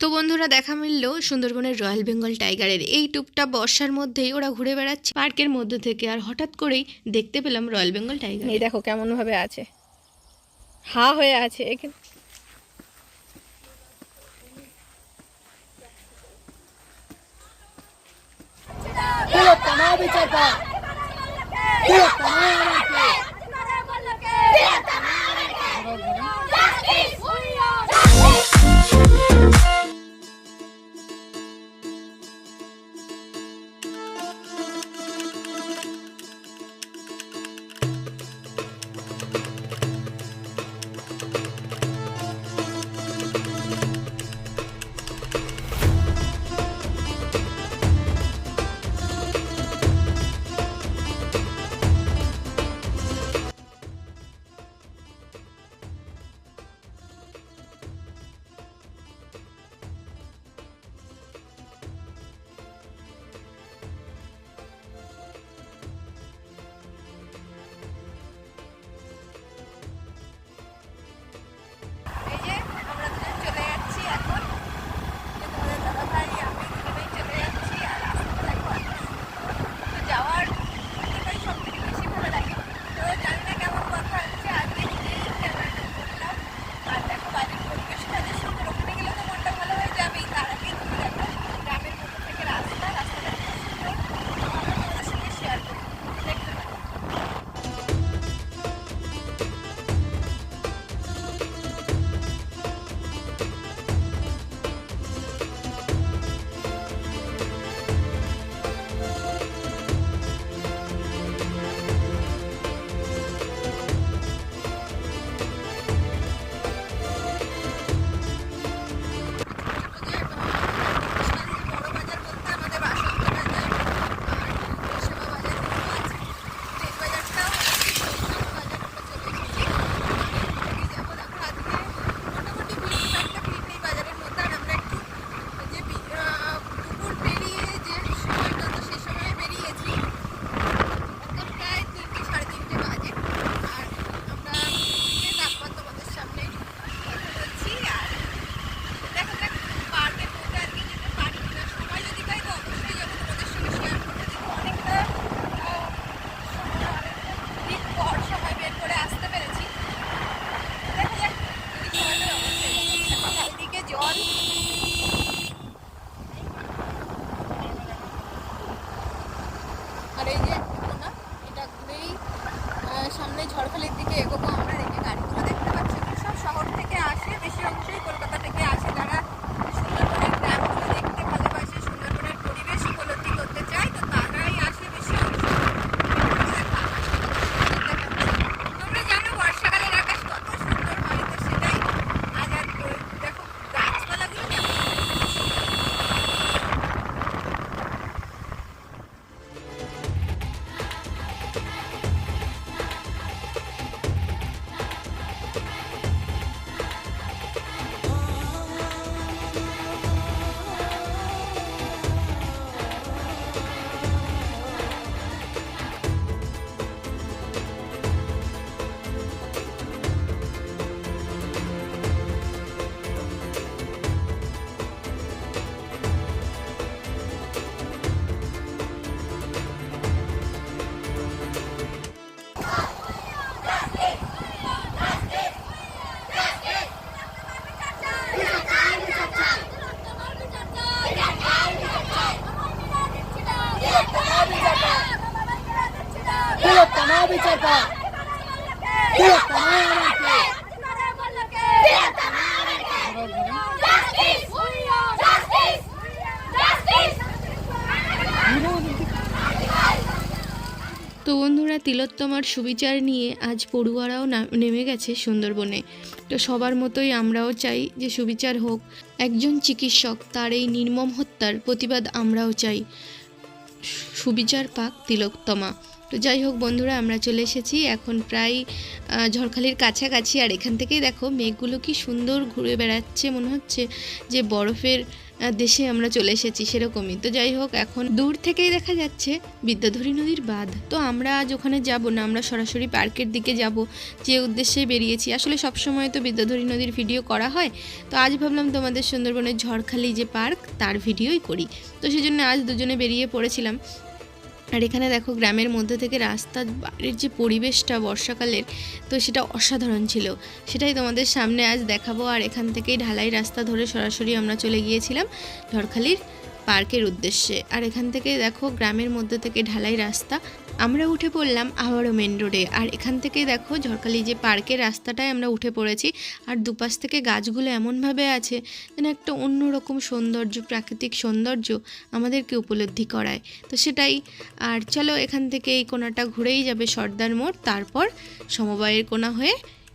তো বন্ধুরা দেখা মিলল সুন্দরবনের রয়্যাল বেঙ্গল টাইগারের। এই টুকটা বর্ষার মধ্যেই ওরা ঘুরে বেড়াচ্ছে। পার্কের মধ্যে থেকে আর হঠাৎ করেই দেখতে পেলাম রয়্যাল বেঙ্গল টাইগার। এই দেখো কেমন ভাবে আছে। হা হয়ে আছে এখানে তো বন্ধুরা তিলোত্তমার সুবিচার নিয়ে আজ পড়ুয়ারাও নেমে গেছে সুন্দরবনে। তো সবার মতোই আমরাও চাই যে সুবিচার হোক। একজন চিকিৎসক তার এই নির্মম হত্যার প্রতিবাদ আমরাও চাই। সুবিচার পাক তিলোত্তমা। তো যাই হোক বন্ধুরা, আমরা চলে এসেছি এখন প্রায় ঝড়খালির কাছাকাছি। আর এখান থেকেই দেখো মেঘগুলো কি সুন্দর ঘুরে বেড়াচ্ছে, মনে হচ্ছে যে বরফের দেশে আমরা চলে এসেছি সেরকমই। তো যাই হোক, এখন দূর থেকেই দেখা যাচ্ছে বিদ্যাধরী নদীর বাঁধ। তো আমরা আজ ওখানে যাব না, আমরা সরাসরি পার্কের দিকে যাব যে উদ্দেশ্যে বেরিয়েছি। আসলে সবসময় তো বিদ্যাধরী নদীর ভিডিও করা হয়। তো আজ ভাবলাম তোমাদের সুন্দরবনের ঝড়খালি যে পার্ক, তার ভিডিওই করি। তো সেজন্য আজ দুজনে বেরিয়ে পড়েছিলাম। আর এখানে দেখো গ্রামের মধ্যে থেকে রাস্তার বাড়ির যে পরিবেশটা বর্ষাকালের, তো সেটা অসাধারণ ছিল। সেটাই তোমাদের সামনে আজ দেখাবো। আর এখান থেকেই ঢালাই রাস্তা ধরে সরাসরি আমরা চলে গিয়েছিলাম ঝড়খালির পার্কের উদ্দেশ্যে। আর এখান থেকে দেখো গ্রামের মধ্যে থেকে ঢালাই রাস্তা। আমরা উঠে পড়লাম আবারও মেন রোডে। আর এখান থেকে দেখো ঝড়খালি যে পার্কের রাস্তাটায় আমরা উঠে পড়েছি। আর দুপাশ থেকে গাছগুলো এমনভাবে আছে যেন একটা অন্যরকম সৌন্দর্য, প্রাকৃতিক সৌন্দর্য আমাদেরকে উপলব্ধি করায়। তো সেটাই। আর চলো এখান থেকে এই কোনাটা ঘুরেই যাবে সর্দার মোড়। তারপর সমবায়ের কোনা হয়ে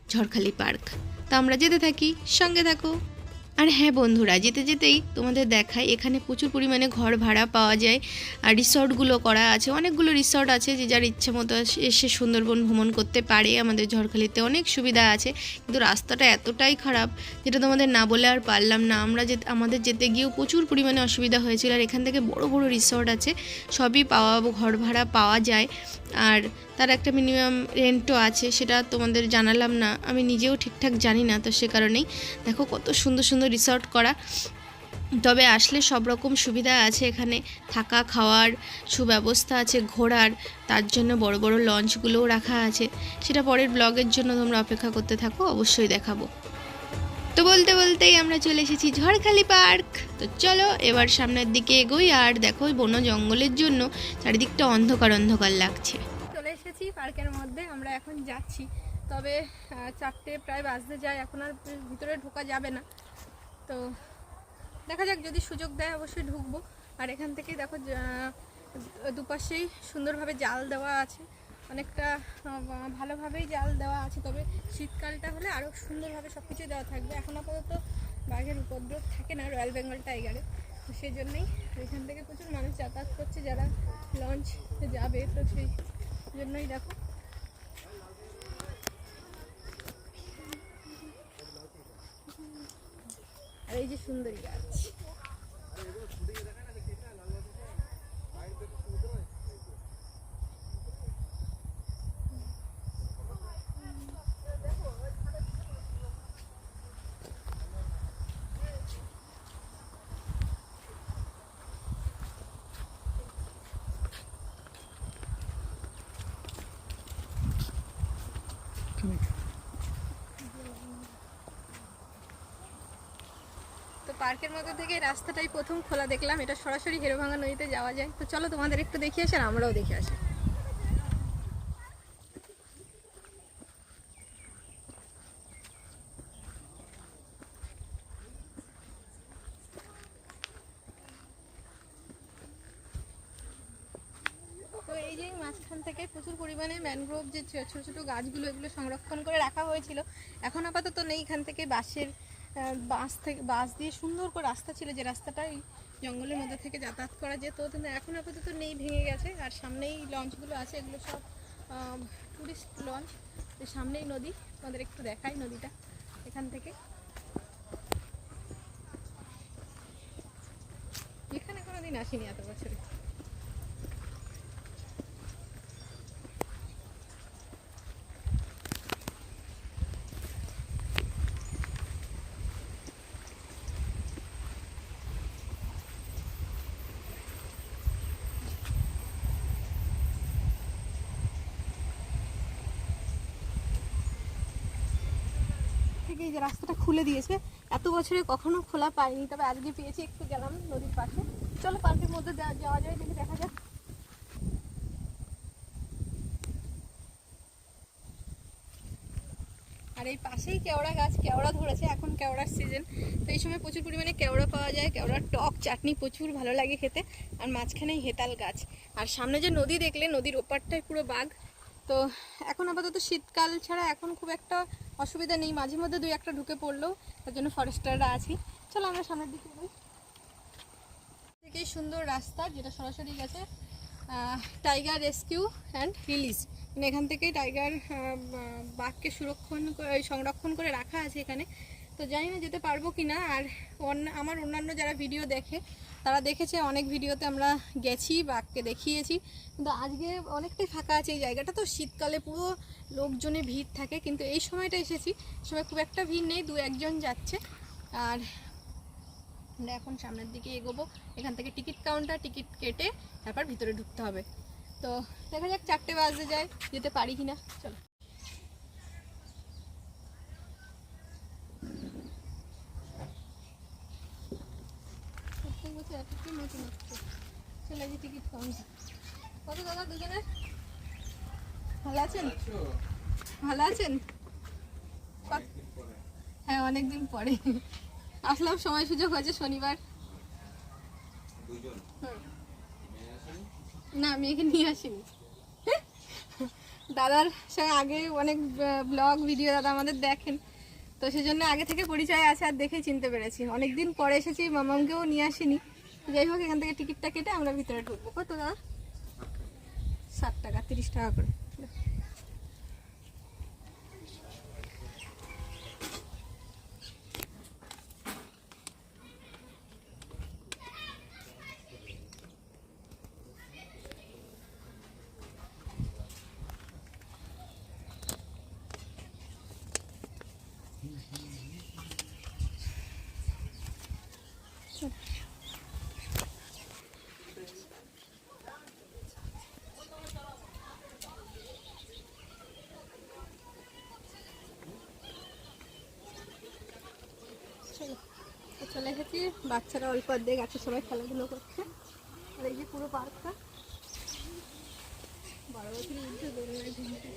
ঝড়খালি পার্ক। তা আমরা যেতে থাকি। সঙ্গে থাকো। আর হ্যাঁ বন্ধুরা, যেতে যেতেই তোমাদের দেখায় এখানে প্রচুর পরিমাণে ঘর ভাড়া পাওয়া যায়। আর রিসর্টগুলো করা আছে, অনেকগুলো রিসর্ট আছে যে যার ইচ্ছে মতো এসে সুন্দরবন ভ্রমণ করতে পারে। আমাদের ঝড়খালিতে অনেক সুবিধা আছে, কিন্তু রাস্তাটা এতটাই খারাপ যেটা তোমাদের না বলে আর পারলাম না। আমরা যে, আমাদের যেতে গিয়েও প্রচুর পরিমাণে অসুবিধা হয়েছিল, আর এখান থেকে বড় বড় রিসর্ট আছে, সবই পাওয়া, ঘর ভাড়া পাওয়া যায়। আর তার একটা মিনিমাম রেন্টও আছে, সেটা তোমাদের জানালাম না, আমি নিজেও ঠিকঠাক জানি না তো সে কারণেই। দেখো কত সুন্দর সুন্দর রিসর্ট করা। তবে আসলে সব রকম সুবিধা আছে এখানে, থাকা, খাওয়ার, সুব্যবস্থা আছে ঘোরার, তার জন্য বড় বড় লঞ্চগুলোও রাখা আছে। সেটা পরের ব্লগের জন্য তোমরা অপেক্ষা করতে থাকো, অবশ্যই দেখাবো। তো বলতে বলতেই আমরা চলে এসেছি ঝড়খালি পার্ক। তো চলো এবার সামনের দিকে এগোই আর দেখো বন জঙ্গলের জন্য চারিদিকটা অন্ধকার অন্ধকার লাগছে। চলে এসেছি পার্কের মধ্যে, আমরা এখন যাচ্ছি। তবে চারটে প্রায় বাজতে যায়, এখন আর ভিতরে ঢোকা যাবে না। তো দেখা যাক, যদি সুযোগ দেয় অবশ্যই ঢুকবো। আর এখান থেকে দেখো দুপাশেই সুন্দরভাবে জাল দেওয়া আছে। অনেকটা ভালোভাবেই জাল দেওয়া আছে, তবে শীতকালটা হলে আরও সুন্দরভাবে সব কিছু দেওয়া থাকবে। এখন আপাতত বাঘের উপদ্রব থাকে না, রয়্যাল বেঙ্গল টাইগারে। তো সেই জন্যই এখান থেকে প্রচুর মানুষ যাতায়াত করছে, যারা লঞ্চ যাবে, তো সেই জন্যই দেখো। আর এই যে সুন্দরী গাছ তো পার্কের মধ্যে থেকে রাস্তাটাই প্রথম খোলা দেখলাম। এটা সরাসরি হেরোভাঙা নদীতে যাওয়া যায়। তো চলো তোমাদের একটু দেখিয়ে আসি আর আমরাও দেখে আসি। মাঝখান থেকে প্রচুর পরিমাণে ম্যানগ্রোভ যে ছোট ছোট গাছগুলো এগুলো সংরক্ষণ করে রাখা হয়েছিল, এখন আপাতত নেই। এখান থেকে বাঁশের বাঁশ থেকে বাঁশ দিয়ে সুন্দর করে রাস্তা ছিল যে রাস্তাটাই জঙ্গলের মধ্যে থেকে যাতায়াত করা যেত, কিন্তু এখন আপাতত নেই, ভেঙে গেছে। আর সামনেই লঞ্চগুলো আছে, এগুলো সব টুরিস্ট লঞ্চ। সামনেই নদী আমাদের একটু দেখাই নদীটা এখান থেকে। এখানে কোনোদিন আসিনি এত বছরে। থেকে এই যে রাস্তাটা খুলে দিয়েছে, এত বছরে কখনো খোলা পাইনি, তবে আজকে পেয়েছি, একটু গেলাম নদীর পাশে। চলো পার্কের মধ্যে যাওয়া যায়, দেখে দেখা যাক। আর এই পাশেই কেওড়া গাছ, কেওড়া ধরেছে এখন কেওড়ার সিজন তো এই সময় প্রচুর পরিমাণে কেওড়া পাওয়া যায়, কেওড়ার টক, চাটনি প্রচুর ভালো লাগে খেতে, আর মাঝখানেই হেতাল গাছ। আর সামনে যে নদী দেখলে, নদীর ওপারটাই পুরো বাঘ তো এখন আপাতত শীতকাল ছাড়া এখন খুব একটা অসুবিধা নেই। মাঝে মধ্যে দুই একটা ঢুকে পড়লেও তার জন্য ফরেস্টাররা আছি। চলো আমরা সামনের দিকে যাই। থেকেই সুন্দর রাস্তা যেটা সরাসরি গেছে টাইগার রেস্কিউ অ্যান্ড রিলিজ মানে এখান থেকেই টাইগার বাঘকে সুরক্ষণ সংরক্ষণ করে রাখা আছে এখানে। তো জানি না যেতে পারব কি না আর অন্য, আমার অন্যান্য যারা ভিডিও দেখে তারা দেখেছে, অনেক ভিডিওতে আমরা গেছি বাঘকে দেখিয়েছি। কিন্তু আজকে অনেকটাই ফাঁকা আছে এই জায়গাটা। তো শীতকালে পুরো লোকজনে ভিড় থাকে, কিন্তু এই সময়টা এসেছি। সময় খুব একটা ভিড় নেই, দু একজন যাচ্ছে। আর আমরা এখন সামনের দিকে এগোবো। এখান থেকে টিকিট কাউন্টার, টিকিট কেটে তারপর ভিতরে ঢুকতে হবে। তো দেখা যাক চারটে বাজে যায়, যেতে পারি কিনা। চলো। যে টিকিট কাউন্টার। কত দাদা দুজনের ভালো আছেন? ভালো আছেন? হ্যাঁ অনেকদিন পরে। আসলাম, সময় সুযোগ হয়েছে শনিবার। না আমি এখানে নিয়ে আসিনি। দাদার সঙ্গে আগে অনেক ব্লগ ভিডিও দাদা আমাদের দেখেন। তো সেজন্য আগে থেকে পরিচয় আছে আর দেখে চিনতে পেরেছি। অনেকদিন পরে এসেছি, মামামকেও নিয়ে আসিনি। যাই হোক, এখান থেকে টিকিটটা কেটে আমরা ভিতরে ঢুকবো। কত দাদা? ষাট টাকা, তিরিশ টাকা করে। চলো চলে এসেছি। বাচ্চারা অল্প অর্ধেক আছে, সবাই খেলাধুলো করছে। আর এই যে পুরো পার্কটা। ঘুমতে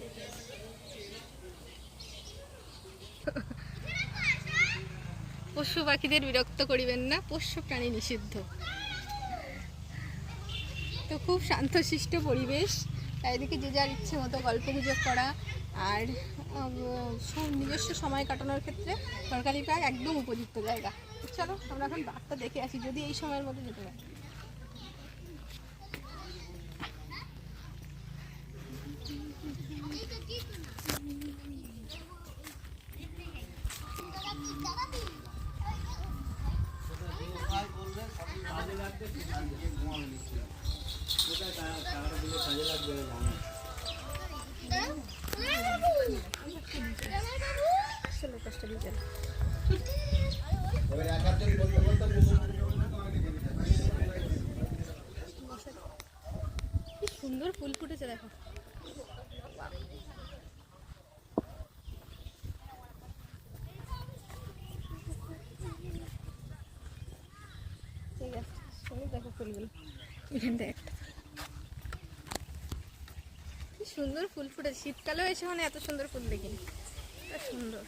পশু পাখিদের বিরক্ত করিবেন না, পোষ্য প্রাণী নিষিদ্ধ। তো খুব শান্তশিষ্ট পরিবেশ। চারিদিকে যে যার ইচ্ছে মতো গল্প গুজব করা। আর সব নিজস্ব সময় কাটানোর ক্ষেত্রে সরকারি পার্ক একদম উপযুক্ত জায়গা। চলো আমরা এখন বাঘটা দেখে আসি যদি এই সময়ের মধ্যে যেতে পারি। চলো কষ্ট দিয়ে চলো। কি সুন্দর ফুল ফুটেছে দেখো ঠিক আছে সুন্দর দেখো ফুলগুলো এখানটা একটা। সুন্দর ফুল ফুটেছে। শীতকালেও এসে মানে এত সুন্দর ফুল দেখিনি। সুন্দর।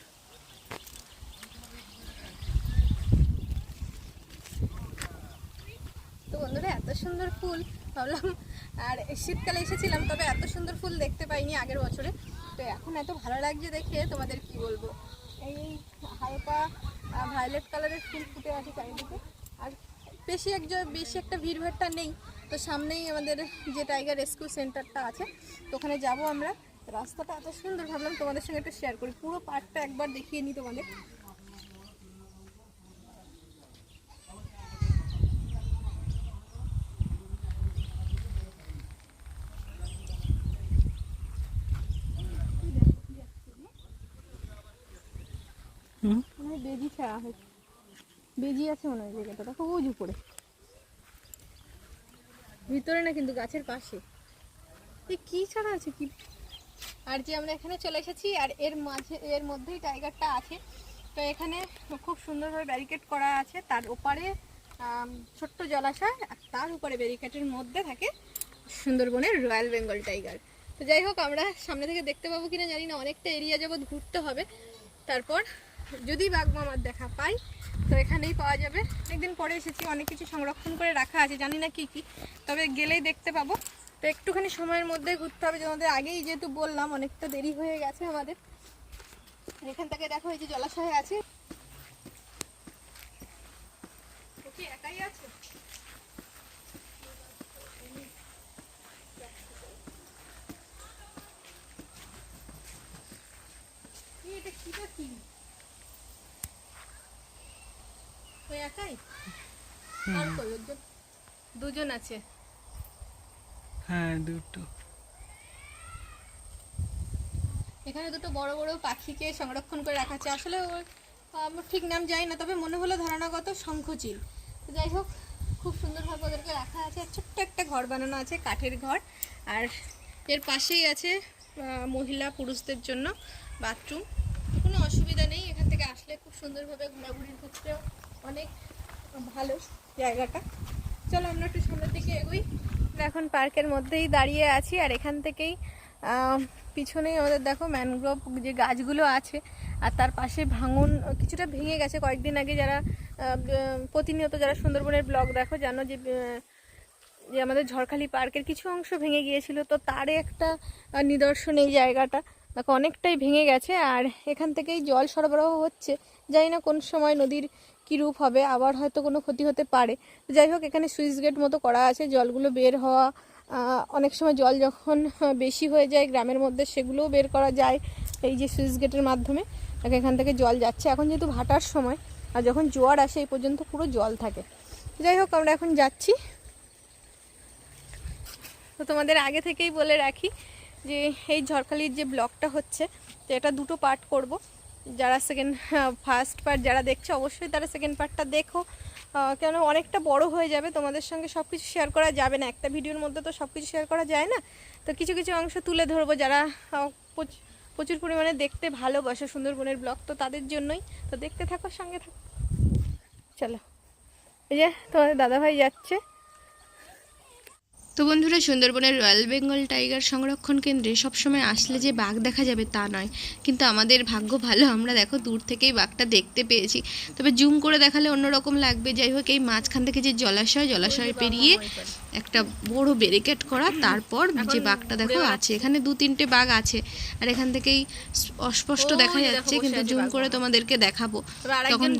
তো বন্ধুরা, এত সুন্দর ফুল ভাবলাম, আর শীতকালে এসেছিলাম, তবে এত সুন্দর ফুল দেখতে পাইনি আগের বছরে। তো এখন এত ভালো লাগছে দেখে তোমাদের কি বলব? এই হালকা ভায়োলেট কালারের ফুল ফুটে আছে চারিদিকে। আর বেশি একজন বেশি একটা ভিড়ভাড়টা নেই। তো সামনেই আমাদের যে টাইগার রেস্কিউ সেন্টারটা আছে তো ওখানে যাব আমরা। রাস্তাটা এত সুন্দর ভাবলাম তোমাদের সঙ্গে একটু শেয়ার করি। পুরো পার্কটা একবার দেখিয়ে নিই তোমাদের। বেজি ছাড়া হয়েছে বেজি আছে মনে হয় জায়গাটা। দেখো, ওই উপরে। ভিতরে না কিন্তু গাছের পাশে। এ, কি ছাড়া আছে? কি আর যে আমরা এখানে চলে এসেছি, আর এর মাঝে, এর মধ্যেই টাইগারটা আছে। তো এখানে খুব সুন্দরভাবে ব্যারিকেড করা আছে। তার ওপারে ছোট্ট জলাশয়, আর তার উপরে ব্যারিকেডের মধ্যে থাকে সুন্দরবনের রয়্যাল বেঙ্গল টাইগার তো যাই হোক, আমরা সামনে থেকে দেখতে পাবো কিনা জানি না। অনেকটা এরিয়া যাবৎ ঘুরতে হবে। তারপর যদি বাঘ মামার দেখা পাই, তো এখানেই পাওয়া যাবে। একদিন পরে এসেছি, অনেক কিছু সংরক্ষণ করে রাখা আছে, জানি না কি কি। তবে গেলেই দেখতে পাবো। তো একটুখানি সময়ের মধ্যে ঘুরতে হবে তোমাদের আগেই যেহেতু বললাম, অনেকটা দেরি হয়ে গেছে আমাদের। এখান থেকে দেখা হয়েছে জলাশয় আছে। একাই আছে? আর কই দুজন আছে। হ্যাঁ দুটো। এখানে দুটো বড় বড় পাখিকে সংরক্ষণ করে রাখা আছে। আসলে ওর আমার ঠিক নাম জানি না তবে মনে হলো ধারণাগত শঙ্খচিল। যাই হোক খুব সুন্দরভাবে ওদেরকে রাখা আছে। ছোট্ট একটা ঘর বানানো আছে কাঠের ঘর। আর এর পাশেই আছে মহিলা পুরুষদের জন্য বাথরুম। কোনো অসুবিধা নেই এখান থেকে আসলে খুব সুন্দরভাবে ঘোরাঘুরির ক্ষেত্রেও অনেক ভালো জায়গাটা। চলো আমরা একটু সামনের দিকে এগোই। এখন পার্কের মধ্যেই দাঁড়িয়ে আছি আর এখান থেকেই পিছনেই আমাদের দেখো ম্যানগ্রোভ যে গাছগুলো আছে আর তার পাশে ভাঙন কিছুটা ভেঙে গেছে। কয়েকদিন আগে যারা প্রতিনিয়ত যারা সুন্দরবনের ব্লগ দেখো জানো যে যে আমাদের ঝড়খালি পার্কের কিছু অংশ ভেঙে গিয়েছিল। তো তারই একটা নিদর্শন এই জায়গাটা। দেখো অনেকটাই ভেঙে গেছে আর এখান থেকেই জল সরবরাহ হচ্ছে। জানি না কোন সময় নদীর কী রূপ হবে? আবার হয়তো কোনো ক্ষতি হতে পারে। যাই হোক, এখানে সুইচ গেট মতো করা আছে। জলগুলো বের হওয়া অনেক সময় জল যখন বেশি হয়ে যায় গ্রামের মধ্যে, সেগুলোও বের করা যায় এই যে সুইচ গেটের মাধ্যমে। এখান থেকে জল যাচ্ছে। এখন যেহেতু ভাটার সময়, আর যখন জোয়ার আসে, এই পর্যন্ত পুরো জল থাকে। যাই হোক, আমরা এখন যাচ্ছি। তো তোমাদের আগে থেকেই বলে রাখি যে, এই ঝড়খালির যে ব্লগটা হচ্ছে, তো এটা দুটো পার্ট করব। যারা সেকেন্ড ফার্স্ট পার্ট যারা দেখছে, অবশ্যই তারা সেকেন্ড পার্টটা দেখো। কেন অনেকটা বড় হয়ে যাবে, তোমাদের সঙ্গে সব কিছু শেয়ার করা যাবে না। একটা ভিডিওর মধ্যে তো সব কিছু শেয়ার করা যায় না। তো কিছু কিছু অংশ তুলে ধরবো যারা প্রচ- প্রচুর পরিমাণে দেখতে ভালোবাসে সুন্দরবনের ব্লগ, তো তাদের জন্যই। তো দেখতে থাকো, সঙ্গে থাকো। চলো। এই যে তোমাদের দাদাভাই যাচ্ছে। তো বন্ধুরা সুন্দরবনের রয়্যাল বেঙ্গল টাইগার সংরক্ষণ কেন্দ্রে সবসময় আসলে যে বাঘ দেখা যাবে তা নয়। কিন্তু আমাদের ভাগ্য ভালো আমরা দেখো দূর থেকেই বাঘটা দেখতে পেয়েছি। তবে জুম করে দেখালে অন্যরকম লাগবে। যাই হোক এই মাঝখান থেকে যে জলাশয় জলাশয় পেরিয়ে একটা বড় ব্যারিকেড করা তারপর যে বাঘটা দেখো আছে। এখানে দু তিনটে বাঘ আছে আর এখান থেকেই অস্পষ্ট দেখা যাচ্ছে কিন্তু জুম করে তোমাদেরকে দেখাবো। তখন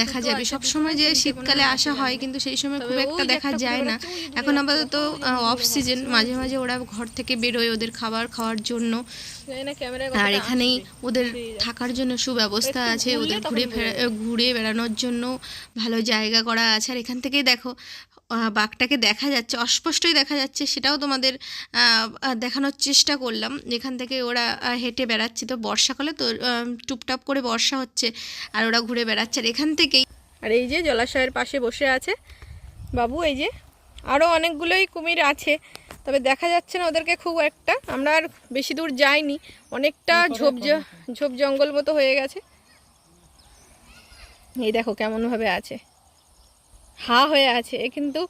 দেখা যাবে। আছে, সব সময় যে শীতকালে আসা হয় কিন্তু সেই সময় খুব একটা দেখা যায় না। এখন আপাতত অফ সিজন মাঝে মাঝে ওরা ঘর থেকে বেরোয় ওদের খাবার খাওয়ার জন্য। আর এখানেই ওদের থাকার জন্য সুব্যবস্থা আছে ওদের ঘুরে ঘুরে বেড়ানোর জন্য ভালো জায়গা করা আছে। আর এখান থেকেই দেখো বাঘটাকে দেখা যাচ্ছে অস্পষ্টই দেখা যাচ্ছে সেটাও তোমাদের দেখানোর চেষ্টা করলাম। এখান থেকে ওরা হেঁটে বেড়াচ্ছে। তো বর্ষাকালে তো টুপটাপ করে বর্ষা হচ্ছে আর ওরা ঘুরে বেড়াচ্ছে। আর এখান থেকেই আর এই যে জলাশয়ের পাশে বসে আছে বাবু এই যে আরও অনেকগুলোই কুমির আছে তবে দেখা যাচ্ছে না ওদেরকে খুব একটা। আমরা আর বেশি দূর যাইনি। অনেকটা ঝোপ ঝোপ জঙ্গল মতো হয়ে গেছে। এই দেখো কেমনভাবে আছে। হা হয়ে আছে এ কিন্তু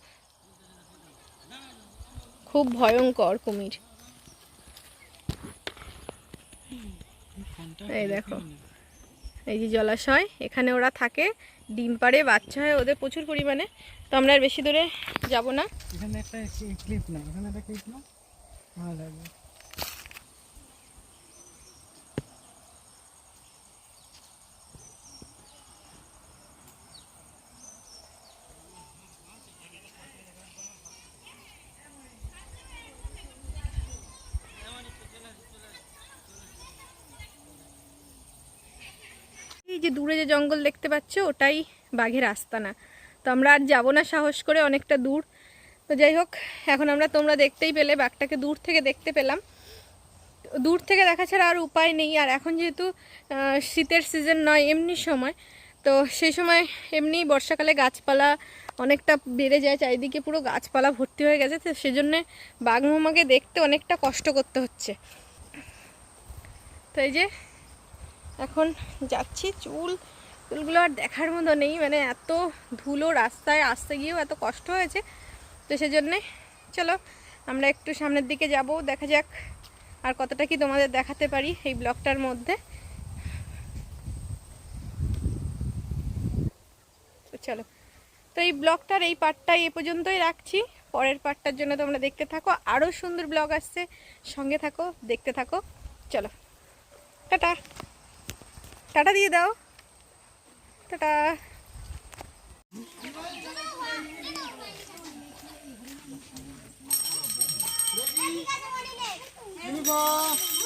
খুব ভয়ঙ্কর কুমির। এই দেখো এই যে জলাশয় এখানে ওরা থাকে ডিম পাড়ে বাচ্চা হয় ওদের প্রচুর পরিমাণে। তো আমরা আর বেশি দূরে যাব না। এখানে একটা ক্লিপ না? এখানে একটা ক্লিপ না? ভালো লাগবে। এই যে দূরে যে জঙ্গল দেখতে পাচ্ছ ওটাই বাঘের আস্তানা। তো আমরা আর যাব না সাহস করে অনেকটা দূর। তো যাই হোক, এখন আমরা তোমরা দেখতেই পেলে, বাঘটাকে দূর থেকে দেখতে পেলাম। দূর থেকে দেখা ছাড়া আর উপায় নেই। আর এখন যেহেতু শীতের সিজন নয়, এমনি সময়, তো সেই সময় এমনি বর্ষাকালে গাছপালা অনেকটা বেড়ে যায়, চারিদিকে পুরো গাছপালা ভর্তি হয়ে গেছে। তো সেজন্যে বাঘ মামাকে দেখতে অনেকটা কষ্ট করতে হচ্ছে। তো এই যে, এখন যাচ্ছি চুল চুলগুলো আর দেখার মতো নেই মানে এত ধুলো রাস্তায় আসতে গিয়েও এত কষ্ট হয়েছে। তো সেজন্যে চলো, আমরা একটু সামনের দিকে যাব, দেখা যাক আর কতটা কি তোমাদের দেখাতে পারি এই ব্লগটার মধ্যে। চলো, তো এই ব্লগটার এই পার্টটাই এ পর্যন্তই রাখছি। পরের পার্টটার জন্য তোমরা দেখতে থাকো, আরও সুন্দর ব্লগ আসছে। সঙ্গে থাকো, দেখতে থাকো। চলো, টাটা। টাটা দিয়ে দাও। টাটা। বল